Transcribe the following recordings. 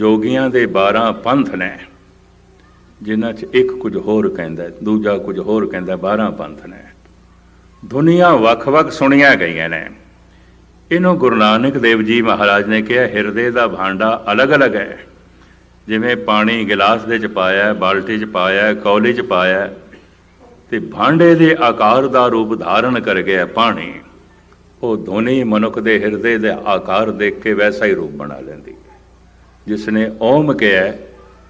ਜੋਗੀਆਂ ਦੇ 12 ਪੰਥ ਨੇ ਜਿਨ੍ਹਾਂ 'ਚ ਇੱਕ ਕੁਝ ਹੋਰ ਕਹਿੰਦਾ ਦੂਜਾ ਕੁਝ ਹੋਰ ਕਹਿੰਦਾ 12 ਪੰਥ ਨੇ। ਦੁਨੀਆ ਵੱਖ-ਵੱਖ ਸੁਣੀਆਂ ਗਈਆਂ ਨੇ। ਇਹਨੂੰ ਗੁਰੂ ਨਾਨਕ ਦੇਵ ਜੀ ਮਹਾਰਾਜ ਨੇ ਕਿਹਾ ਹਿਰਦੇ ਦਾ ਭਾਂਡਾ ਅਲੱਗ-ਅਲੱਗ ਹੈ। ਜਿਵੇਂ ਪਾਣੀ ਗਿਲਾਸ ਦੇ ਚ ਪਾਇਆ ਬਾਲਟੀ ਚ ਪਾਇਆ ਹੈ, ਕੌਲੀ ਚ ਪਾਇਆ ਹੈ, ਤੇ ਭਾਂਡੇ ਦੇ ਆਕਾਰ ਦਾ ਰੂਪ ਧਾਰਨ ਕਰ ਗਿਆ ਪਾਣੀ। ਉਹ ਧੁਨੀ ਮਨੁੱਖ ਦੇ ਹਿਰਦੇ ਦੇ ਆਕਾਰ ਦੇਖ ਕੇ ਵੈਸਾ ਹੀ ਰੂਪ ਬਣਾ ਲੈਂਦੀ ਹੈ। ਜਿਸ ਨੇ ਓਮ ਕਿਹਾ,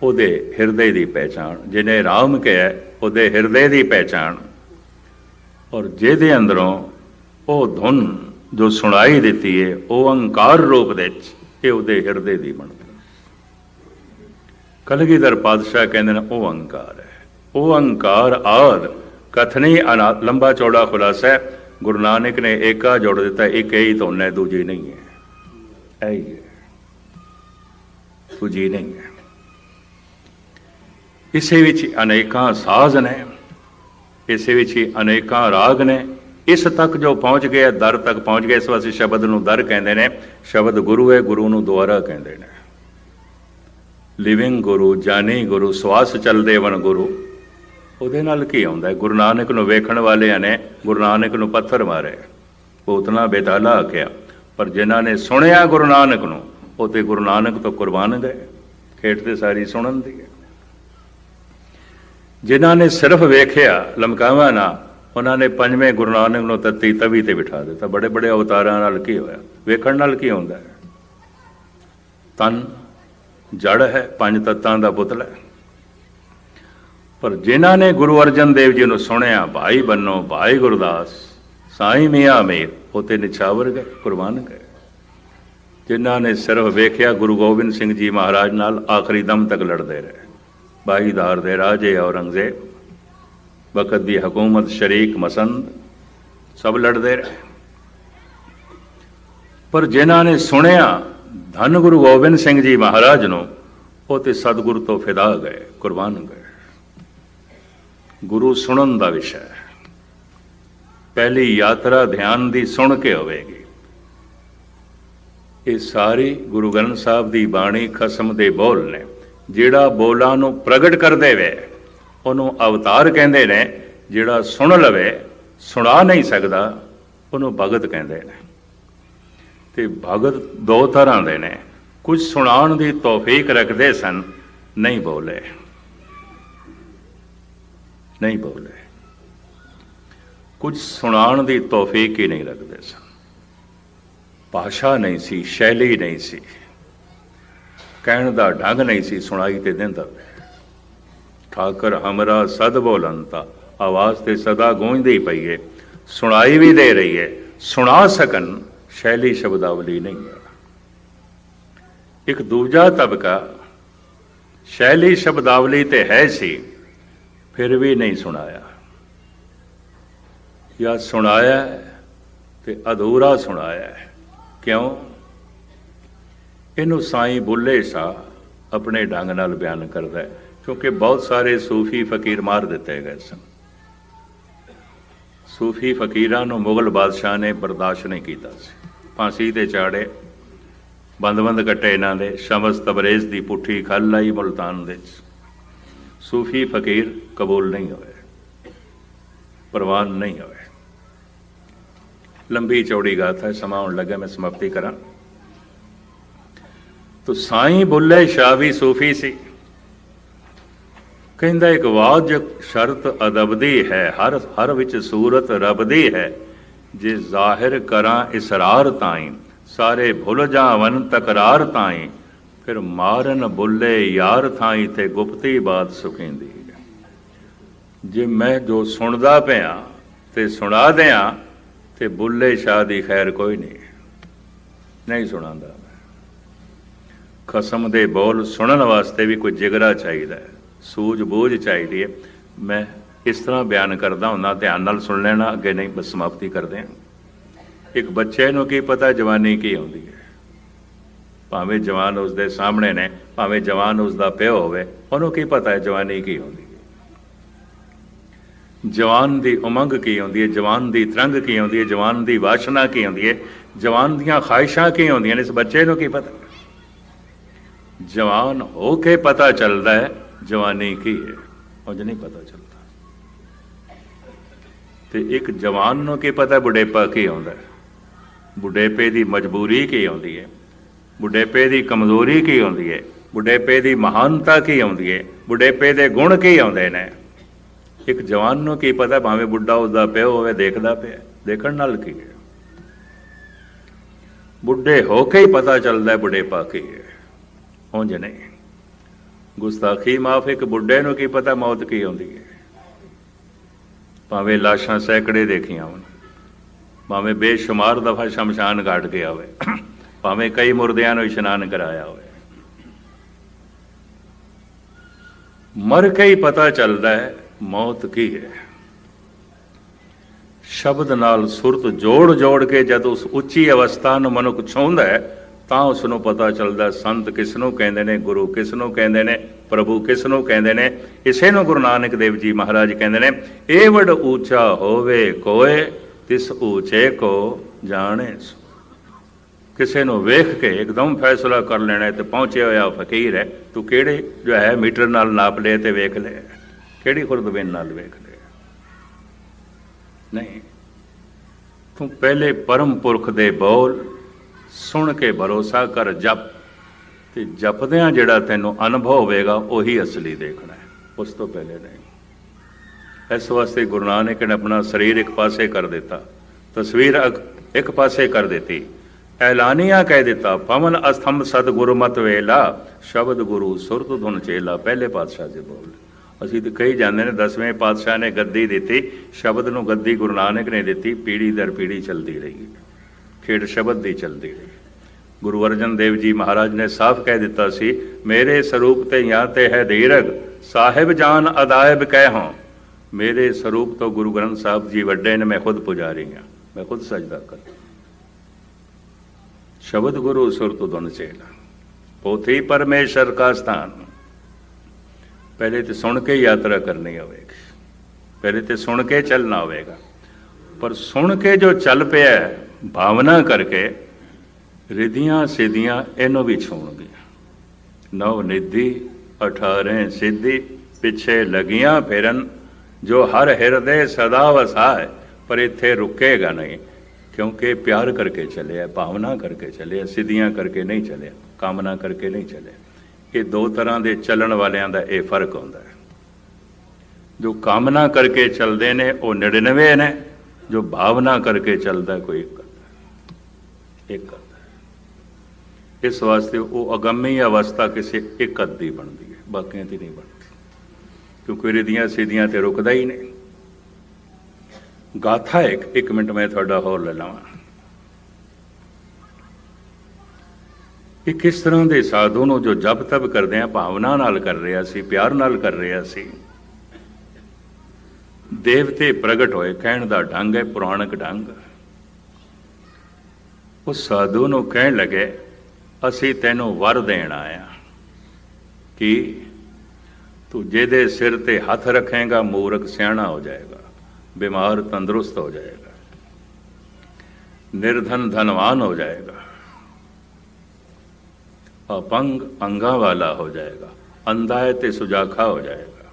ਉਹਦੇ ਹਿਰਦੇ ਦੀ ਪਹਿਚਾਣ। ਜਿਹਨੇ ਰਾਮ ਕਿਹਾ, ਉਹਦੇ ਹਿਰਦੇ ਦੀ ਪਹਿਚਾਣ। ਔਰ ਜਿਹਦੇ ਅੰਦਰੋਂ ਉਹ ਧੁਨ ਜੋ ਸੁਣਾਈ ਦਿੱਤੀ ਹੈ ਉਹ ਅੰਕਾਰ ਰੂਪ ਦੇ ਵਿੱਚ, ਇਹ ਉਹਦੇ ਹਿਰਦੇ ਦੀ ਬਣਦੀ ਕਲਗੀਧਰ ਪਾਤਸ਼ਾਹ ਕਹਿੰਦੇ ਨੇ, ਉਹ ਅੰਕਾਰ ਹੈ। ਉਹ ਅੰਕਾਰ ਆਦ ਕਥਨੀ ਅਨਾ, ਲੰਬਾ ਚੌੜਾ ਖੁਲਾਸਾ ਹੈ। ਗੁਰੂ ਨਾਨਕ ਨੇ ਏਕਾ ਜੋੜ ਦਿੱਤਾ, ਇੱਕ ਹੀ ਧੁਨ ਹੈ, ਦੂਜੀ ਨਹੀਂ ਹੈ। ਇਹ ਹੀ ਹੈ। ਦੂਜੀ ਨਹੀਂ ਹੈ। ਇਸੇ ਵਿੱਚ ਅਨੇਕਾਂ ਸਾਜ਼ ਨੇ ਇਸੇ ਵਿੱਚ ਹੀ ਅਨੇਕਾਂ ਰਾਗ ਨੇ। ਇਸ ਤੱਕ ਜੋ ਪਹੁੰਚ ਗਏ ਦਰ ਤੱਕ ਪਹੁੰਚ ਗਏ ਇਸ ਵਾਸਤੇ ਸ਼ਬਦ ਨੂੰ ਦਰ ਕਹਿੰਦੇ ਨੇ। ਸ਼ਬਦ ਗੁਰੂ ਹੈ, ਗੁਰੂ ਨੂੰ ਦੁਆਰਾ ਕਹਿੰਦੇ ਨੇ। ਲਿਵਿੰਗ ਗੁਰੂ, ਜਾਣੀ ਗੁਰੂ, ਸਵਾਸ ਚੱਲਦੇ ਵਨ ਗੁਰੂ। ਉਹਦੇ ਨਾਲ ਕੀ ਆਉਂਦਾ ਗੁਰੂ ਨਾਨਕ ਨੂੰ ਵੇਖਣ ਵਾਲਿਆਂ ਨੇ ਗੁਰੂ ਨਾਨਕ ਨੂੰ ਪੱਥਰ ਮਾਰੇ ਪੂਤਨਾ ਬੇਤਾਲਾ ਆਖਿਆ, ਪਰ ਜਿਨ੍ਹਾਂ ਨੇ ਸੁਣਿਆ ਗੁਰੂ ਨਾਨਕ ਨੂੰ ਉਹ ਤੇ ਗੁਰੂ ਨਾਨਕ ਤੋਂ ਕੁਰਬਾਨ ਗਏ, ਖੇਡ ਤੇ ਸਾਰੀ ਸੁਣਨ ਦੀ ਹੈ। ਜਿਨ੍ਹਾਂ ਨੇ ਸਿਰਫ ਵੇਖਿਆ ਲਮਕਾਵਾ ਨਾ, ਉਹਨਾਂ ਨੇ ਪੰਜਵੇਂ ਗੁਰੂ ਨਾਨਕ ਨੂੰ ਤੱਤੀ ਤਵੀ ਤੇ ਬਿਠਾ ਦਿੱਤਾ। ਬੜੇ ਬੜੇ ਅਵਤਾਰਾਂ ਨਾਲ ਕੀ ਹੋਇਆ? ਵੇਖਣ ਨਾਲ ਕੀ ਹੁੰਦਾ ਹੈ? ਤਨ, ਜੜ ਹੈ, ਪੰਜ ਤੱਤਾਂ ਦਾ ਪੁਤਲਾ ਹੈ। ਪਰ ਜਿਨ੍ਹਾਂ ਨੇ ਗੁਰੂ ਅਰਜਨ ਦੇਵ ਜੀ ਨੂੰ ਸੁਣਿਆ, ਭਾਈ ਬੰਨੋ, ਭਾਈ ਗੁਰਦਾਸ, ਸਾਈਂ ਮੀਆਂ ਮੇਰ, ਉਹ ਤੇ ਨਿਛਾਵਰ ਗਏ, ਕੁਰਬਾਨ ਗਏ। ਜਿਨ੍ਹਾਂ ਨੇ ਸਿਰਫ ਵੇਖਿਆ ਗੁਰੂ ਗੋਬਿੰਦ ਸਿੰਘ ਜੀ ਮਹਾਰਾਜ ਨਾਲ ਆਖਰੀ ਦਮ ਤੱਕ ਲੜਦੇ ਰਹੇ। ਬਾਈਦਾਰ ਦੇ ਰਾਜੇ ਔਰੰਗਜ਼ੇਬ, ਵਕਤ ਦੀ ਹਕੂਮਤ ਸ਼ਰੀਕ ਮਸੰਦ, ਸਭ ਲੜਦੇ ਰਹੇ। ਪਰ ਜਿਨ੍ਹਾਂ ਨੇ ਸੁਣਿਆ ਧੰਨ ਗੁਰੂ ਗੋਬਿੰਦ ਸਿੰਘ ਜੀ ਮਹਾਰਾਜ ਨੂੰ, ਉਹ ਤੇ ਸਤਿਗੁਰੂ ਤੋਂ ਫਿਦਾ ਗਏ, ਕੁਰਬਾਨ ਗਏ। ਗੁਰੂ ਸੁਣਨ ਦਾ ਵਿਸ਼ਾ ਹੈ। ਪਹਿਲੀ ਯਾਤਰਾ ਧਿਆਨ ਦੀ ਸੁਣ ਕੇ ਹੋਵੇਗੀ। ਇਹ ਸਾਰੀ ਗੁਰੂ ਗ੍ਰੰਥ ਸਾਹਿਬ ਦੀ ਬਾਣੀ ਖਸਮ ਦੇ ਬੋਲ ਨੇ। ਜਿਹੜਾ ਬੋਲਾਂ ਨੂੰ ਪ੍ਰਗਟ ਕਰਦੇ ਵੇ, ਉਹਨੂੰ ਅਵਤਾਰ ਕਹਿੰਦੇ ਨੇ। ਜਿਹੜਾ ਸੁਣ ਲਵੇ, ਸੁਣਾ ਨਹੀਂ ਸਕਦਾ, ਉਹਨੂੰ ਭਗਤ ਕਹਿੰਦੇ ਨੇ। ਤੇ ਭਗਤ ਦੋ ਤਰ੍ਹਾਂ ਦੇ ਨੇ। ਕੁਝ ਸੁਣਾਉਣ ਦੀ ਤੌਫੀਕ ਰੱਖਦੇ ਸਨ, ਨਹੀਂ ਬੋਲੇ। ਨਹੀਂ ਬੋਲੇ। ਕੁਝ ਸੁਣਾਉਣ ਦੀ ਤੌਫੀਕ ਹੀ ਨਹੀਂ ਰੱਖਦੇ ਸਨ। ਭਾਸ਼ਾ ਨਹੀਂ ਸੀ, ਸ਼ੈਲੀ ਨਹੀਂ ਸੀ। ਕਹਿਣ ਦਾ ਢੰਗ ਨਹੀਂ ਸੀ, ਸੁਣਾਈ ਤੇ ਦਿੰਦਾ। ਠਾਕਰ ਹਮਰਾ ਸਦ ਬੋਲੰਤਾ, ਆਵਾਜ਼ ਤੇ ਸਦਾ ਗੂੰਜਦੀ ਪਈ ਏ। ਸੁਣਾਈ ਵੀ ਦੇ ਰਹੀ ਏ। ਸੁਣਾ ਸਕਣ, ਸ਼ੈਲੀ ਸ਼ਬਦਾਵਲੀ ਨਹੀਂ ਹੈ। ਇੱਕ ਦੂਜਾ ਤਬਕਾ, ਸ਼ੈਲੀ ਸ਼ਬਦਾਵਲੀ ਤੇ ਹੈ ਸੀ, ਫਿਰ ਵੀ ਨਹੀਂ ਸੁਣਾਇਆ। ਜਾਂ ਸੁਣਾਇਆ ਹੈ ਤੇ ਅਧੂਰਾ ਸੁਣਾਇਆ। ਹੈ ਕਿਉਂ? ਇਹਨੂੰ ਸਾਈਂ ਬੁੱਲੇ ਸ਼ਾਹ ਆਪਣੇ ਢੰਗ ਨਾਲ ਬਿਆਨ ਕਰਦਾ ਹੈ, ਕਿਉਂਕਿ ਬਹੁਤ ਸਾਰੇ ਸੂਫੀ ਫਕੀਰ ਮਾਰ ਦਿੱਤੇ ਗਏ ਸਨ। ਸੂਫੀ ਫਕੀਰਾਂ ਨੂੰ ਮੁਗਲ ਬਾਦਸ਼ਾਹ ਨੇ ਬਰਦਾਸ਼ਤ ਨਹੀਂ ਕੀਤਾ ਸੀ। ਫਾਂਸੀ ਤੇ ਚਾੜੇ, ਬੰਦ-ਬੰਦ ਕੱਟੇ ਇਹਨਾਂ ਦੇ, ਸ਼ਮਸ ਤਬਰੇਜ਼ ਦੀ ਪੁੱਠੀ ਖੱਲ ਲਾਈ ਮੁਲਤਾਨ ਦੇ ਸੂਫੀ ਫਕੀਰ ਕਬੂਲ ਨਹੀਂ ਹੋਏ ਪ੍ਰਵਾਨ ਨਹੀਂ ਹੋਏ। ਲੰਬੀ ਚੌੜੀ ਗਾਥਾ ਹੈ ਸਮਾਂ ਹੋਣ ਲੱਗਾ ਮੈਂ ਸਮਾਪਤੀ ਕਰਾਂ। ਤੋ ਸਾਈਂ ਬੁੱਲੇ ਸ਼ਾਹ ਵੀ ਸੂਫੀ ਸੀ। ਕਹਿੰਦਾ, ਇੱਕ ਵਾਜ ਸ਼ਰਤ ਅਦਬ ਦੀ ਹੈ, ਹਰ ਹਰ ਵਿੱਚ ਸੂਰਤ ਰੱਬ ਦੀ ਹੈ। ਜੇ ਜ਼ਾਹਿਰ ਕਰਾਂ ਇਸਰਾਰ ਤਾਈਂ, ਸਾਰੇ ਭੁੱਲ ਜਾਵਨ ਤਕਰਾਰ ਤਾਈਂ। ਫਿਰ ਮਾਰਨ ਬੁੱਲੇ ਯਾਰ ਥਾਈ ਤੇ ਗੁਪਤੀ ਬਾਤ ਸੁਖੀਂਦੀ ਜੇ ਮੈਂ ਜੋ ਸੁਣਦਾ ਪਿਆ ਤੇ ਸੁਣਾ ਦਿਆਂ ਤੇ ਬੁੱਲੇ ਸ਼ਾਹ ਦੀ ਖੈਰ ਕੋਈ ਨਹੀਂ। ਨਹੀਂ ਸੁਣਾਉਂਦਾ ਮੈਂ। ਖਸਮ ਦੇ ਬੋਲ ਸੁਣਨ ਵਾਸਤੇ ਵੀ ਕੋਈ ਜਿਗਰਾ ਚਾਹੀਦਾ ਹੈ ਸੂਝ ਬੂਝ ਚਾਹੀਦੀ ਹੈ। ਮੈਂ ਇਸ ਤਰ੍ਹਾਂ ਬਿਆਨ ਕਰਦਾ ਹੁੰਦਾ, ਧਿਆਨ ਨਾਲ ਸੁਣ ਲੈਣਾ, ਅੱਗੇ ਨਹੀਂ ਬਸ ਸਮਾਪਤੀ ਕਰਦੇ ਹਾਂ। ਇੱਕ ਬੱਚੇ ਨੂੰ ਕੀ ਪਤਾ ਜਵਾਨੀ ਕੀ ਆਉਂਦੀ ਹੈ। ਭਾਵੇਂ ਜਵਾਨ ਉਸ ਦੇ ਸਾਹਮਣੇ ਨੇ, ਭਾਵੇਂ ਜਵਾਨ ਉਸ ਦਾ ਪਿਓ ਹੋਵੇ, ਉਹਨੂੰ ਕੀ ਪਤਾ ਹੈ ਜਵਾਨੀ ਕੀ ਆਉਂਦੀ ਜਵਾਨ ਦੀ ਉਮੰਗ ਕੀ ਆਉਂਦੀ ਹੈ? ਜਵਾਨ ਦੀ ਤਰੰਗ ਕੀ ਆਉਂਦੀ ਹੈ? ਜਵਾਨ ਦੀ ਵਾਸ਼ਨਾ ਕੀ ਆਉਂਦੀ ਹੈ? ਜਵਾਨ ਦੀਆਂ ਖਾਹਿਸ਼ਾਂ ਕੀ ਆਉਂਦੀਆਂ ਨੇ? ਇਸ ਬੱਚੇ ਨੂੰ ਕੀ ਪਤਾ? ਜਵਾਨ ਹੋ ਕੇ ਪਤਾ ਚੱਲਦਾ ਹੈ, ਜਵਾਨੀ ਕੀ ਹੈ? ਉਂਝ ਨਹੀਂ ਪਤਾ ਚੱਲਦਾ। ਤੇ ਇੱਕ ਜਵਾਨ ਨੂੰ ਕੀ ਪਤਾ ਬੁਢੇਪਾ ਕੀ ਆਉਂਦਾ ਹੈ? ਬੁਢੇਪੇ ਦੀ ਮਜਬੂਰੀ ਕੀ ਆਉਂਦੀ ਹੈ? ਬੁਢੇਪੇ ਦੀ ਕਮਜ਼ੋਰੀ ਕੀ ਆਉਂਦੀ ਹੈ? ਬੁਢੇਪੇ ਦੀ ਮਹਾਨਤਾ ਕੀ ਆਉਂਦੀ ਹੈ? ਬੁਢੇਪੇ ਦੇ ਗੁਣ ਕੀ ਆਉਂਦੇ ਨੇ? ਇੱਕ ਜਵਾਨ ਨੂੰ ਕੀ ਪਤਾ ਭਾਵੇਂ ਬੁੱਢਾ ਉਸਦਾ ਪਿਓ ਹੋਵੇ, ਦੇਖਦਾ ਪਿਆ। ਦੇਖਣ ਨਾਲ ਕੀ ਹੈ? ਬੁੱਢੇ ਹੋ ਕੇ ਹੀ ਪਤਾ ਚੱਲਦਾ ਹੈ ਬੁਢੇਪਾ ਕੀ ਹੈ। ਉਂਝ ਨਹੀਂ ਗੁਸਤਾਖੀ ਮਾਫ ਇੱਕ ਬੁੱਢੇ ਨੂੰ ਕੀ ਪਤਾ ਮੌਤ ਕੀ ਆਉਂਦੀ ਹੈ। ਭਾਵੇਂ ਲਾਸ਼ਾਂ ਸੈਂਕੜੇ ਦੇਖੀਆਂ ਹੋਣ, ਭਾਵੇਂ ਬੇਸ਼ੁਮਾਰ ਦਫਾ ਸ਼ਮਸ਼ਾਨ ਘਾਟ ਗਿਆ ਹੋਵੇ ਭਾਵੇਂ ਕਈ ਮੁਰਦਿਆਂ ਨੂੰ ਇਸ਼ਨਾਨ ਕਰਾਇਆ ਹੋਵੇ। ਮਰ ਕੇ ਹੀ ਪਤਾ ਚੱਲਦਾ ਹੈ ਮੌਤ ਕੀ ਹੈ? ਸ਼ਬਦ ਨਾਲ ਸੁਰਤ ਜੋੜ ਜੋੜ ਕੇ ਜਦ ਉਸ ਉੱਚੀ ਅਵਸਥਾ ਨੂੰ ਮਨੁੱਖ ਛੂੰਹਦਾ ਹੈ, ਤਾਂ ਉਸ ਨੂੰ ਪਤਾ ਚੱਲਦਾ ਸੰਤ ਕਿਸ ਨੂੰ ਕਹਿੰਦੇ ਨੇ, ਗੁਰੂ ਕਿਸ ਨੂੰ ਕਹਿੰਦੇ ਨੇ, ਪ੍ਰਭੂ ਕਿਸ ਨੂੰ ਕਹਿੰਦੇ ਨੇ, ਇਸੇ ਨੂੰ ਗੁਰੂ ਨਾਨਕ ਦੇਵ ਜੀ ਮਹਾਰਾਜ ਕਹਿੰਦੇ ਨੇ, ਇਹ ਵਡ ਉੱਚਾ ਹੋਵੇ ਕੋਏ, ਤਿਸ ਉੱਚੇ ਕੋ ਜਾਣੇ ਕਿਸੇ ਨੂੰ ਵੇਖ ਕੇ ਇੱਕਦਮ ਫੈਸਲਾ ਕਰ ਲੈਣਾ ਹੈ ਤੇ ਪਹੁੰਚਿਆ ਹੋਇਆ ਫਕੀਰ ਹੈ, ਤੂੰ ਕਿਹੜੇ ਜੋ ਹੈ ਮੀਟਰ ਨਾਲ ਨਾਪ ਲੈ ਤੇ ਵੇਖ ਲੈ। ਕਿਹੜੀ ਖੁਰਦਬੇਨ ਨਾਲ ਵੇਖ ਲਿਆ ਨਹੀਂ। ਤੂੰ ਪਹਿਲੇ ਪਰਮ ਪੁਰਖ ਦੇ ਬੋਲ ਸੁਣ ਕੇ ਭਰੋਸਾ ਕਰ, ਜਪ। ਤੇ ਜਪਦਿਆਂ ਜਿਹੜਾ ਤੈਨੂੰ ਅਨੁਭਵ ਹੋਵੇਗਾ, ਉਹੀ ਅਸਲੀ ਦੇਖਣਾ ਹੈ। ਉਸ ਤੋਂ ਪਹਿਲੇ ਨਹੀਂ। ਇਸ ਵਾਸਤੇ ਗੁਰੂ ਨਾਨਕ ਨੇ ਆਪਣਾ ਸਰੀਰ ਇੱਕ ਪਾਸੇ ਕਰ ਦਿੱਤਾ, ਤਸਵੀਰ ਇੱਕ ਪਾਸੇ ਕਰ ਦਿੱਤੀ। ਐਲਾਨੀਆਂ ਕਹਿ ਦਿੱਤਾ, ਪਵਨ ਅਸਥੰਭ ਸਦ ਗੁਰਮਤ ਵੇਲਾ, ਸ਼ਬਦ ਗੁਰੂ ਸੁਰਤ ਧੁਨ ਚੇਲਾ, ਪਹਿਲੇ ਪਾਤਸ਼ਾਹ ਦੇ ਬੋਲ ਅਸੀਂ ਤੇ ਕਹੀ ਜਾਂਦੇ ਨੇ, ਦਸਵੇਂ ਪਾਤਸ਼ਾਹ ਨੇ ਗੱਦੀ ਦਿੱਤੀ, ਸ਼ਬਦ ਨੂੰ ਗੱਦੀ ਗੁਰੂ ਨਾਨਕ ਨੇ ਦਿੱਤੀ, ਪੀੜੀ ਦਰ ਪੀੜੀ ਚਲਦੀ ਰਹੀ। ਖੇਡ ਸ਼ਬਦ ਦੀ ਚਲਦੀ ਰਹੀ। ਗੁਰੂ ਅਰਜਨ ਦੇਵ ਜੀ ਮਹਾਰਾਜ ਨੇ ਸਾਫ਼ ਕਹਿ ਦਿੱਤਾ ਸੀ, ਮੇਰੇ ਸਰੂਪ ਤੇ ਜਾਂ ਤੇ ਹੈ ਧੀਰਗ ਸਾਹਿਬ ਜਾਨ ਅਦਾਇਬ ਕਹਿ ਹਾਂ ਮੇਰੇ ਸਰੂਪ ਤੋਂ ਗੁਰੂ ਗ੍ਰੰਥ ਸਾਹਿਬ ਜੀ ਵੱਡੇ ਨੇ, ਮੈਂ ਖੁਦ ਪੁਜਾਰੀ ਹਾਂ, ਮੈਂ ਖੁਦ ਸਜਦਾ ਕਰਦਾ ਸ਼ਬਦ ਗੁਰੂ ਸੁਰ ਤੋਂ ਦੁਨ ਚੇਲਾ, ਪੋਥੀ ਪਰਮੇਸ਼ਰ ਕਾ ਸਥਾਨ। ਪਹਿਲੇ ਤੇ ਸੁਣ ਕੇ ਯਾਤਰਾ ਕਰਨੀ ਹੋਵੇਗੀ। ਪਹਿਲੇ ਤੇ ਸੁਣ ਕੇ ਚੱਲਣਾ ਹੋਵੇਗਾ। ਪਰ ਸੁਣ ਕੇ ਜੋ ਚੱਲ ਪਿਆ ਭਾਵਨਾ ਕਰਕੇ ਰਿਧੀਆਂ ਸਿੱਧੀਆਂ ਇਹਨੂੰ ਵੀ ਛੂਣਗੀਆਂ ਨਵ ਨਿਧੀ 18 ਸਿੱਧੀ, ਪਿੱਛੇ ਲਗੀਆਂ ਫਿਰਨ, ਜੋ ਹਰ ਹਿਰਦੇ ਸਦਾ ਵਸਾ ਹੈ, ਪਰ ਇੱਥੇ ਰੁਕੇਗਾ ਨਹੀਂ, ਕਿਉਂਕਿ ਪਿਆਰ ਕਰਕੇ ਚੱਲਿਆ, ਭਾਵਨਾ ਕਰਕੇ ਚੱਲਿਆ, ਸਿੱਧੀਆਂ ਕਰਕੇ ਨਹੀਂ ਚੱਲਿਆ, ਕਾਮਨਾ ਕਰਕੇ ਨਹੀਂ ਚੱਲਿਆ। ਇਹ ਦੋ ਤਰ੍ਹਾਂ ਦੇ ਚੱਲਣ ਵਾਲਿਆਂ ਦਾ ਇਹ ਫ਼ਰਕ ਹੁੰਦਾ ਹੈ। ਜੋ ਕਾਮਨਾ ਕਰਕੇ ਚੱਲਦੇ ਨੇ, ਉਹ 99 ਨੇ, ਜੋ ਭਾਵਨਾ ਕਰਕੇ ਚੱਲਦਾ ਕੋਈ ਇੱਕ ਕਰਦਾ ਇੱਕ ਕਰਦਾ ਇਸ ਵਾਸਤੇ ਉਹ ਅਗੰਮੀ ਅਵਸਥਾ ਕਿਸੇ ਇੱਕ ਅੱਧ ਦੀ ਬਣਦੀ ਹੈ, ਬਾਕੀਆਂ ਦੀ ਨਹੀਂ ਬਣਦੀ। ਕਿਉਂਕਿ ਰਿਧੀਆਂ ਸਿੱਧੀਆਂ ਤੇ ਰੁਕਦਾ ਹੀ ਨਹੀਂ। ਗਾਥਾ ਇੱਕ ਇੱਕ ਮਿੰਟ ਮੈਂ ਤੁਹਾਡਾ ਹੋਰ ਲੈ ਲਵਾਂ। ਕਿ ਕਿਸ ਤਰ੍ਹਾਂ ਦੇ ਸਾਧੂ ਨੂੰ ਜੋ ਜਪ ਤਪ ਕਰਦੇ ਆ, ਭਾਵਨਾ ਨਾਲ ਕਰ ਰਿਹਾ ਸੀ, ਪਿਆਰ ਨਾਲ ਕਰ ਰਿਹਾ ਸੀ? ਦੇਵਤੇ ਪ੍ਰਗਟ ਹੋਏ, ਕਹਿਣ ਦਾ ਢੰਗ ਹੈ ਪੁਰਾਣਕ ਢੰਗ। ਉਸ ਸਾਧੂ ਨੂੰ ਕਹਿਣ ਲੱਗੇ, ਅਸੀਂ ਤੈਨੂੰ ਵਰ ਦੇਣ ਆਇਆ। ਕਿ? ਤੂੰ ਜਿਹਦੇ ਸਿਰ ਤੇ ਹੱਥ ਰੱਖੇਗਾ, ਮੂਰਖ ਸਿਆਣਾ ਹੋ ਜਾਏਗਾ, ਬਿਮਾਰ ਤੰਦਰੁਸਤ ਹੋ ਜਾਏਗਾ, ਨਿਰਧਨ ਧਨਵਾਨ ਹੋ ਜਾਏਗਾ। ਅਪੰਗ ਅੰਗਾ ਵਾਲਾ ਹੋ ਜਾਏਗਾ ਅੰਧਾ ਹੈ ਤੇ ਸੁਜਾਖਾ ਹੋ ਜਾਏਗਾ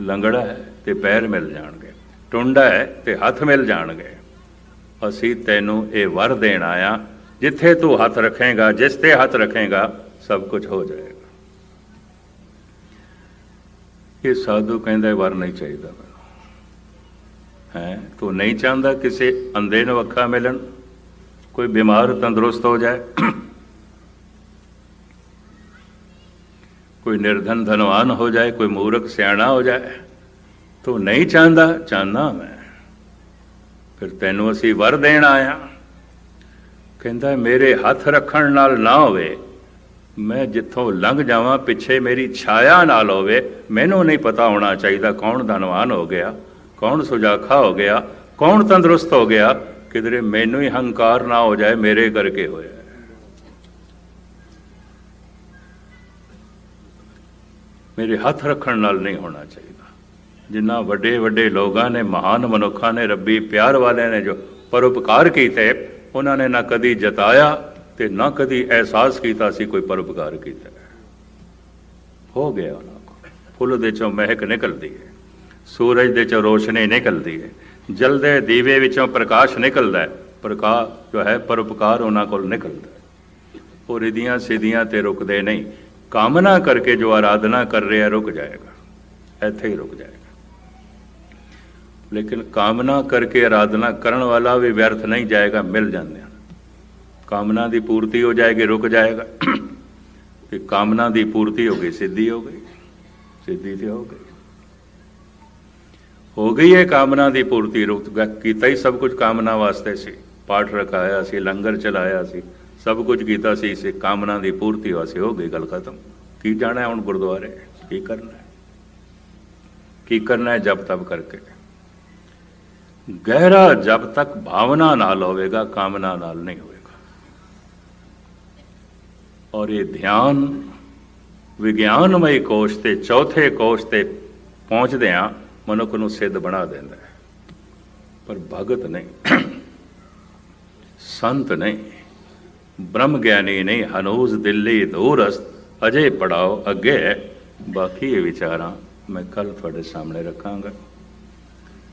ਲੰਗੜਾ ਹੈ ਤੇ ਪੈਰ ਮਿਲ ਜਾਣਗੇ ਟੁੰਡਾ ਹੈ ਤੇ ਹੱਥ ਮਿਲ ਜਾਣਗੇ ਅਸੀਂ ਤੈਨੂੰ ਇਹ ਵਰ ਦੇਣ ਆਇਆ ਜਿੱਥੇ ਤੂੰ ਹੱਥ ਰੱਖੇਗਾ ਜਿਸ ਤੇ ਹੱਥ ਰੱਖੇਗਾ ਸਭ ਕੁਝ ਹੋ ਜਾਏਗਾ ਇਹ ਸਾਧੂ ਕਹਿੰਦਾ ਵਰ ਨਹੀਂ ਚਾਹੀਦਾ ਮੈਨੂੰ ਹੈ ਤੂੰ ਨਹੀਂ ਚਾਹੁੰਦਾ ਕਿਸੇ ਅੰਧੇ ਨੂੰ ਅੱਖਾਂ ਮਿਲਣ ਕੋਈ ਬਿਮਾਰ ਤੰਦਰੁਸਤ ਹੋ ਜਾਏ ਕੋਈ ਨਿਰਧਨ ਧਨਵਾਨ ਹੋ ਜਾਏ, ਕੋਈ ਮੂਰਖ ਸਿਆਣਾ ਹੋ ਜਾਏ। ਤੂੰ ਨਹੀਂ ਚਾਹੁੰਦਾ ਚਾਹੁੰਦਾ ਮੈਂ। ਫਿਰ ਤੈਨੂੰ ਅਸੀਂ ਵਰ ਦੇਣ ਆਇਆ। ਕਹਿੰਦਾ, ਮੇਰੇ ਹੱਥ ਰੱਖਣ ਨਾਲ ਨਾ ਹੋਵੇ। ਮੈਂ ਜਿੱਥੋਂ ਲੰਘ ਜਾਵਾਂ, ਪਿੱਛੇ ਮੇਰੀ ਛਾਇਆ ਨਾਲ ਹੋਵੇ। ਮੈਨੂੰ ਨਹੀਂ ਪਤਾ ਹੋਣਾ ਚਾਹੀਦਾ ਕੌਣ ਧਨਵਾਨ ਹੋ ਗਿਆ, ਕੌਣ ਸੁਜਾਖਾ ਹੋ ਗਿਆ, ਕੌਣ ਤੰਦਰੁਸਤ ਹੋ ਗਿਆ। ਕਿਧਰੇ ਮੈਨੂੰ ਹੀ ਹੰਕਾਰ ਨਾ ਹੋ ਜਾਏ, ਮੇਰੇ ਕਰਕੇ ਹੋਇਆ। ਮੇਰੇ ਹੱਥ ਰੱਖਣ ਨਾਲ ਨਹੀਂ ਹੋਣਾ ਚਾਹੀਦਾ। ਜਿੰਨਾ ਵੱਡੇ ਵੱਡੇ ਲੋਕਾਂ ਨੇ, ਮਹਾਨ ਮਨੁੱਖਾਂ ਨੇ, ਰੱਬੀ ਪਿਆਰ ਵਾਲਿਆਂ ਨੇ ਜੋ ਪਰਉਪਕਾਰ ਕੀਤੇ, ਉਹਨਾਂ ਨੇ ਨਾ ਕਦੀ ਜਤਾਇਆ ਤੇ ਨਾ ਕਦੀ ਅਹਿਸਾਸ ਕੀਤਾ ਸੀ ਕੋਈ ਪਰਉਪਕਾਰ ਕੀਤਾ। ਹੋ ਗਿਆ ਉਹਨਾਂ ਕੋਲ। ਫੁੱਲ ਦੇ ਚੋਂ ਮਹਿਕ ਨਿਕਲਦੀ ਹੈ। ਸੂਰਜ ਦੇ ਚੋਂ ਰੋਸ਼ਨੀ ਨਿਕਲਦੀ ਹੈ। ਜਲਦੇ ਦੀਵੇ ਵਿੱਚੋਂ ਪ੍ਰਕਾਸ਼ ਨਿਕਲਦਾ ਹੈ। ਪ੍ਰਕਾਸ਼ ਜੋ ਹੈ ਪਰਉਪਕਾਰ ਉਹਨਾਂ ਕੋਲ ਨਿਕਲਦਾ ਹੈ। ਉਹ ਰਿਧੀਆਂ ਸਿੱਧੀਆਂ ਤੇ ਰੁਕਦੇ ਨਹੀਂ। ਕਾਮਨਾ ਕਰਕੇ ਜੋ ਆਰਾਧਨਾ ਕਰ ਰਿਹਾ, ਰੁਕ ਜਾਏਗਾ। ਇੱਥੇ ਹੀ ਰੁਕ ਜਾਏਗਾ। ਲੇਕਿਨ ਕਾਮਨਾ ਕਰਕੇ ਆਰਾਧਨਾ ਕਰਨ ਵਾਲਾ ਵੀ ਵਿਅਰਥ ਨਹੀਂ ਜਾਏਗਾ, ਮਿਲ ਜਾਂਦੇ ਹਨ। ਕਾਮਨਾ ਦੀ ਪੂਰਤੀ ਹੋ ਜਾਏਗੀ, ਰੁਕ ਜਾਏਗਾ। ਤੇ ਕਾਮਨਾ ਦੀ ਪੂਰਤੀ ਹੋ ਗਈ, ਸਿੱਧੀ ਹੋ ਗਈ, ਸਿੱਧੀ ਤੇ ਹੋ ਗਈ। ਹੋ ਗਈ ਹੈ ਕਾਮਨਾ ਦੀ ਪੂਰਤੀ, ਰੁਕ ਕੀਤਾ ਹੀ ਸਭ ਕੁਝ ਕਾਮਨਾ ਵਾਸਤੇ ਸੀ। ਪਾਠ ਰਖਾਇਆ ਸੀ, ਲੰਗਰ ਚਲਾਇਆ ਸੀ। ਸਭ ਕੁਝ ਕੀਤਾ ਸੀ, ਇਸੇ ਕਾਮਨਾ ਦੀ ਪੂਰਤੀ ਵਾਸਤੇ ਹੋ ਗਈ ਗੱਲ ਖਤਮ। ਕੀ ਜਾਣਾ ਹੁਣ ਗੁਰਦੁਆਰੇ? ਕੀ ਕਰਨਾ? ਕੀ ਕਰਨਾ ਹੈ ਜਪ ਤਪ ਕਰਕੇ? ਗਹਿਰਾ ਜਬ ਤੱਕ ਭਾਵਨਾ ਨਾਲ ਹੋਵੇਗਾ, ਕਾਮਨਾ ਨਾਲ ਨਹੀਂ ਹੋਵੇਗਾ। ਔਰ ਇਹ ਧਿਆਨ, ਵਿਗਿਆਨਮਈ ਕੋਸ਼ ਤੇ ਚੌਥੇ ਕੋਸ਼ ਤੇ ਪਹੁੰਚਦੇ ਆ ਮਨੁੱਖ ਨੂੰ ਸਿੱਧ ਬਣਾ ਦਿੰਦਾ ਹੈ। ਪਰ ਭਗਤ ਨਹੀਂ, ਸੰਤ ਨਹੀਂ। ਬ੍ਰਹਮ ਗਿਆਨੀ ਨਹੀਂ ਹਨੂਜ਼ ਦਿੱਲੀ ਦੂਰਸਤ ਅਜੇ ਪੜਾਓ ਅੱਗੇ। ਹੈ। ਬਾਕੀ ਇਹ ਵਿਚਾਰਾਂ ਮੈਂ ਕੱਲ ਤੁਹਾਡੇ ਸਾਹਮਣੇ ਰੱਖਾਂਗਾ।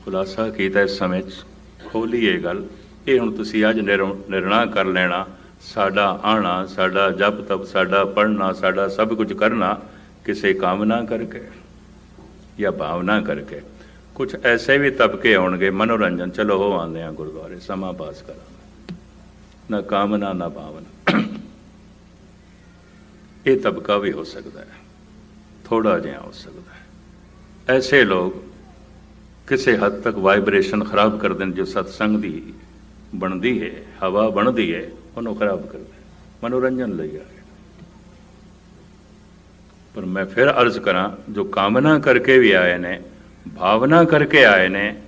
ਖੁਲਾਸਾ ਕੀਤਾ ਇਸ ਸਮੇਂ 'ਚ। ਖੋਲੀ ਇਹ ਗੱਲ। ਇਹ ਹੁਣ ਤੁਸੀਂ ਅੱਜ ਨਿਰ- ਨਿਰਣਾ ਕਰ ਲੈਣਾ। ਸਾਡਾ ਆਣਾ, ਸਾਡਾ ਜਪ ਤਪ, ਸਾਡਾ ਪੜਨਾ ਸਾਡਾ ਸਭ ਕੁਝ ਕਰਨਾ ਕਿਸੇ ਕਾਮਨਾ ਕਰਕੇ ਜਾਂ ਭਾਵਨਾ ਕਰਕੇ। ਕੁਝ ਐਸੇ ਵੀ ਤਬਕੇ ਆਉਣਗੇ, ਮਨੋਰੰਜਨ। ਚਲੋ ਹੋ ਆਉਂਦੇ ਆ ਗੁਰਦੁਆਰੇ, ਸਮਾਂ ਪਾਸ ਕਰਾਂ ਨਾ ਕਾਮਨਾ, ਨਾ ਭਾਵਨਾ। ਇਹ ਤਬਕਾ ਵੀ ਹੋ ਸਕਦਾ ਹੈ। ਥੋੜਾ ਜਿਹਾ ਹੋ ਸਕਦਾ ਹੈ। ਐਸੇ ਲੋਕ ਕਿਸੇ ਹੱਦ ਤੱਕ ਵਾਈਬ੍ਰੇਸ਼ਨ ਖਰਾਬ ਕਰ ਦੇਣ, ਜੋ ਸਤਸੰਗ ਦੀ ਬਣਦੀ ਹੈ, ਹਵਾ ਬਣਦੀ ਹੈ, ਉਹਨੂੰ ਖਰਾਬ ਕਰ ਦੇ ਮਨੋਰੰਜਨ ਲਈ ਆ ਗਿਆ। ਪਰ ਮੈਂ ਫਿਰ ਅਰਜ਼ ਕਰਾਂ, ਜੋ ਕਾਮਨਾ ਕਰਕੇ ਵੀ ਆਏ ਨੇ, ਭਾਵਨਾ ਕਰਕੇ ਆਏ ਨੇ,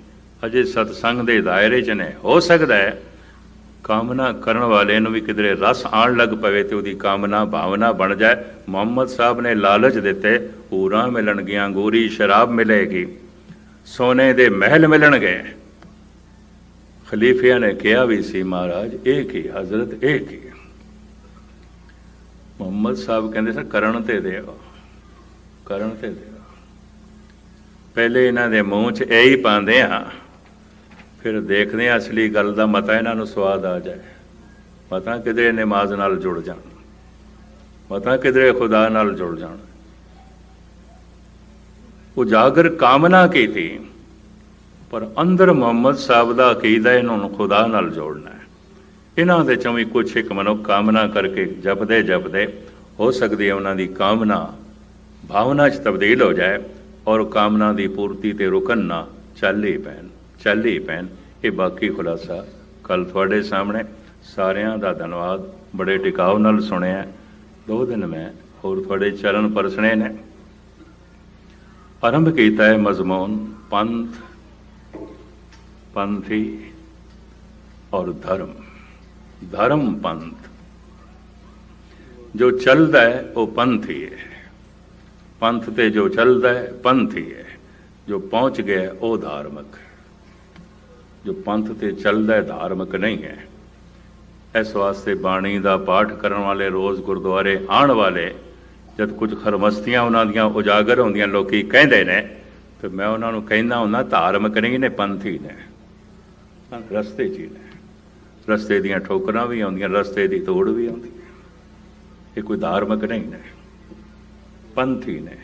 ਅਜੇ ਸਤਸੰਗ ਦੇ ਦਾਇਰੇ 'ਚ ਨੇ। ਹੋ ਸਕਦਾ ਹੈ ਕਾਮਨਾ ਕਰਨ ਵਾਲੇ ਨੂੰ ਵੀ ਕਿਧਰੇ ਰਸ ਆਣ ਲੱਗ ਪਵੇ ਤੇ ਉਹਦੀ ਕਾਮਨਾ, ਭਾਵਨਾ ਬਣ ਜਾਏ। ਮੁਹੰਮਦ ਸਾਹਿਬ ਨੇ ਲਾਲਚ ਦਿੱਤੇ ਪੂਰਾ ਮਿਲਣਗੀਆਂ ਗੋਰੀ ਸ਼ਰਾਬ ਮਿਲੇਗੀ। ਸੋਨੇ ਦੇ ਮਹਿਲ ਮਿਲਣਗੇ। ਖਲੀਫਿਆਂ ਨੇ ਕਿਹਾ ਵੀ ਸੀ, ਮਹਾਰਾਜ, ਇਹ ਕੀ, ਹਜ਼ਰਤ, ਇਹ ਕੀ? ਮੁਹੰਮਦ ਸਾਹਿਬ ਕਹਿੰਦੇ ਸਰ ਕਰਨ ਤੇ ਦਿਓ, ਕਰਨ ਤੇ ਦਿਓ। ਪਹਿਲੇ ਇਹਨਾਂ ਦੇ ਮੂੰਹ 'ਚ ਇਹ ਹੀ ਪਾਉਂਦੇ ਆ ਫਿਰ ਦੇਖਦੇ ਆ ਅਸਲੀ ਗੱਲ ਦਾ ਮਤਾ ਇਹਨਾਂ ਨੂੰ ਸਵਾਦ ਆ ਜਾਏ। ਮਤਾ ਕਿਧਰੇ ਨਮਾਜ਼ ਨਾਲ ਜੁੜ ਜਾਣ। ਮਤਾ ਕਿਧਰੇ ਖੁਦਾ ਨਾਲ ਜੁੜ ਜਾਣ। ਉਜਾਗਰ ਕਾਮਨਾ ਕੀਤੀ, ਪਰ ਅੰਦਰ ਮੁਹੰਮਦ ਸਾਹਿਬ ਦਾ ਅਕੀਦਾ ਇਹਨਾਂ ਨੂੰ ਖੁਦਾ ਨਾਲ ਜੋੜਨਾ ਹੈ। ਇਹਨਾਂ ਦੇ ਚੋਂ ਵੀ ਕੁਛ ਇੱਕ ਮਨੁੱਖ ਕਾਮਨਾ ਕਰਕੇ ਜਪਦੇ ਜਪਦੇ ਹੋ ਸਕਦੀ ਹੈ ਉਹਨਾਂ ਦੀ ਕਾਮਨਾ ਭਾਵਨਾ 'ਚ ਤਬਦੀਲ ਹੋ ਜਾਏ ਔਰ ਕਾਮਨਾ ਦੀ ਪੂਰਤੀ ਤੇ ਰੁਕਣ ਨਾ ਚੱਲ ਹੀ ਪੈਣ। ਚੱਲ ਹੀ ਪੈਣ। ਇਹ ਬਾਕੀ ਖੁਲਾਸਾ ਕੱਲ ਤੁਹਾਡੇ ਸਾਹਮਣੇ। ਸਾਰਿਆਂ ਦਾ ਧੰਨਵਾਦ। ਬੜੇ ਟਿਕਾਉ ਨਾਲ ਸੁਣਿਆ। ਦੋ ਦਿਨ ਮੈਂ ਹੋਰ ਤੁਹਾਡੇ ਚਰਨ ਪਰਸਣੇ ਨੇ। ਆਰੰਭ ਕੀਤਾ ਹੈ ਮਜ਼ਮੂਨ ਪੰਥ, ਪੰਥੀ ਔਰ ਧਰਮ। ਧਰਮ ਪੰਥ। ਜੋ ਚੱਲਦਾ ਹੈ, ਉਹ ਪੰਥ ਹੀ। ਹੈ ਪੰਥ ਤੇ ਜੋ ਚੱਲਦਾ ਹੈ, ਪੰਥ ਹੀ। ਹੈ ਜੋ ਪਹੁੰਚ ਗਿਆ, ਉਹ ਧਾਰਮਿਕ। ਹੈ ਜੋ ਪੰਥ ਤੇ ਚੱਲਦਾ ਹੈ, ਧਾਰਮਿਕ ਨਹੀਂ ਹੈ। ਇਸ ਵਾਸਤੇ ਬਾਣੀ ਦਾ ਪਾਠ ਕਰਨ ਵਾਲੇ, ਰੋਜ਼ ਗੁਰਦੁਆਰੇ ਆਉਣ ਵਾਲੇ, ਜਦ ਕੁਝ ਖਰਮਸਤੀਆਂ ਉਹਨਾਂ ਦੀਆਂ ਉਜਾਗਰ ਹੁੰਦੀਆਂ, ਲੋਕੀ ਕਹਿੰਦੇ ਨੇ, ਤੇ ਮੈਂ ਉਹਨਾਂ ਨੂੰ ਕਹਿੰਦਾ ਹੁੰਦਾ, ਧਾਰਮਿਕ ਨਹੀਂ ਨੇ, ਪੰਥੀ ਨੇ। ਰਸਤੇ 'ਚ ਹੀ ਨੇ। ਰਸਤੇ ਦੀਆਂ ਠੋਕਰਾਂ ਵੀ ਆਉਂਦੀਆਂ, ਰਸਤੇ ਦੀ ਤੋੜ ਵੀ ਆਉਂਦੀ ਇਹ ਕੋਈ ਧਾਰਮਿਕ ਨਹੀਂ ਨੇ। ਪੰਥੀ ਨੇ।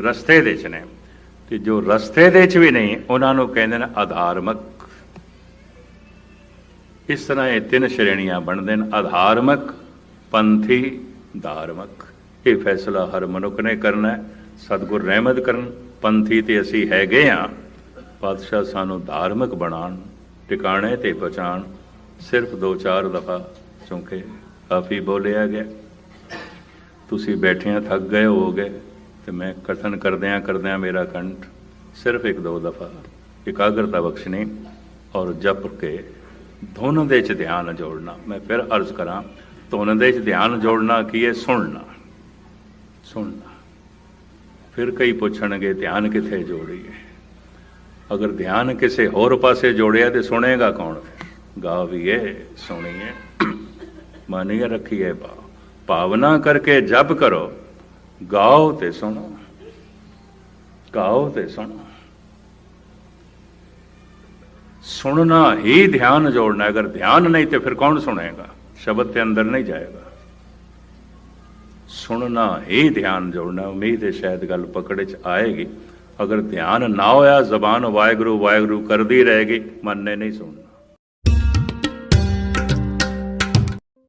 ਰਸਤੇ ਦੇ 'ਚ ਨੇ। ਤੇ ਜੋ ਰਸਤੇ ਦੇ 'ਚ ਵੀ ਨਹੀਂ, ਉਹਨਾਂ ਨੂੰ ਕਹਿੰਦੇ ਨੇ ਆਧਾਰਮਿਕ ਇਸ ਤਰ੍ਹਾਂ ਇਹ ਤਿੰਨ ਸ਼੍ਰੇਣੀਆਂ ਬਣਦੇ ਨੇ, ਆਧਾਰਮਕ, ਪੰਥੀ, ਧਾਰਮਿਕ। ਇਹ ਫੈਸਲਾ ਹਰ ਮਨੁੱਖ ਨੇ ਕਰਨਾ ਹੈ, ਸਤਿਗੁਰ ਰਹਿਮਤ ਕਰਨ। ਪੰਥੀ ਤੇ ਅਸੀਂ ਹੈਗੇ ਆ ਪਾਤਸ਼ਾਹ ਸਾਨੂੰ ਧਾਰਮਿਕ ਬਣਾਉਣ, ਟਿਕਾਣੇ ਤੇ ਪਹੁੰਚਾਉਣ, ਸਿਰਫ ਦੋ ਚਾਰ ਦਫਾ ਚੁੰਕੇ ਕਾਫੀ ਬੋਲਿਆ ਗਿਆ। ਤੁਸੀਂ ਬੈਠਿਆਂ ਥੱਕ ਗਏ ਹੋਗੇ ਤੇ ਮੈਂ ਕਥਨ ਕਰਦਿਆਂ ਕਰਦਿਆਂ ਮੇਰਾ ਕੰਠ ਸਿਰਫ ਇੱਕ ਦੋ ਦਫਾ ਇਕਾਗਰਤਾ ਬਖਸ਼ਣੀ ਔਰ ਜਪ ਕੇ ਧੁਨ ਦੇ ਚ ਧਿਆਨ ਜੋੜਨਾ। ਮੈਂ ਫਿਰ ਅਰਜ਼ ਕਰਾਂ ਧੁਨ ਦੇ ਵਿੱਚ ਧਿਆਨ ਜੋੜਨਾ ਕੀ ਹੈ? ਸੁਣਨਾ। ਸੁਣਨਾ। ਫਿਰ ਕਈ ਪੁੱਛਣਗੇ, ਧਿਆਨ ਕਿੱਥੇ ਜੋੜੀਏ? ਅਗਰ ਧਿਆਨ ਕਿਸੇ ਹੋਰ ਪਾਸੇ ਜੋੜਿਆ ਤੇ ਸੁਣੇਗਾ ਕੌਣ? ਫਿਰ ਗਾਵੀਏ ਸੁਣੀਏ। ਮਾਨੀਏ ਰੱਖੀਏ, ਭਾਵ। ਭਾਵਨਾ ਕਰਕੇ ਜਪ ਕਰੋ। ਗਾਓ ਤੇ ਸੁਣੋ। ਗਾਓ ਤੇ ਸੁਣੋ। ਸੁਣਨਾ ਹੀ ਧਿਆਨ ਜੋੜਨਾ, ਅਗਰ ਧਿਆਨ ਨਹੀਂ ਤੇ ਫਿਰ ਕੌਣ ਸੁਣੇਗਾ? ਸ਼ਬਦ ਤੇ ਅੰਦਰ ਨਹੀਂ ਜਾਏਗਾ। ਸੁਣਨਾ ਹੀ ਧਿਆਨ ਜੋੜਨਾ, ਉਮੀਦ ਹੈ ਸ਼ਾਇਦ ਗੱਲ ਪਕੜ ਚ ਆਏਗੀ। ਅਗਰ ਧਿਆਨ ਨਾ ਹੋਇਆ, ਜ਼ਬਾਨ ਵਾਹਿਗੁਰੂ ਵਾਹਿਗੁਰੂ ਕਰਦੀ ਰਹੇਗੀ, ਮਨ ਨੇ ਨਹੀਂ ਸੁਣਨਾ।